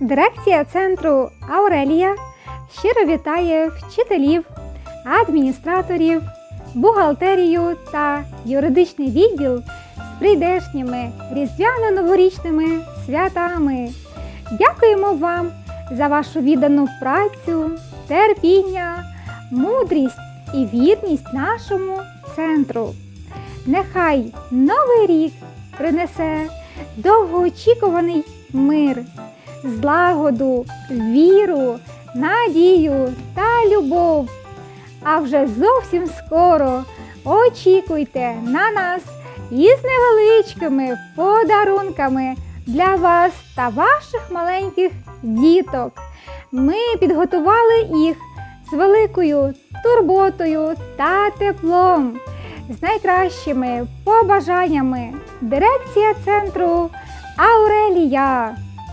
Дирекція центру Аурелія щиро вітає вчителів, адміністраторів, бухгалтерію та юридичний відділ з прийдешніми різдвяно-новорічними святами. Дякуємо вам за вашу віддану працю, терпіння, мудрість і вірність нашому центру. Нехай новий рік принесе довгоочікуваний мир, злагоду, віру, надію та любов. А вже зовсім скоро очікуйте на нас із невеличкими подарунками для вас та ваших маленьких діток. Ми підготували їх з великою турботою та теплом, з найкращими побажаннями. Дирекція центру Аурелія.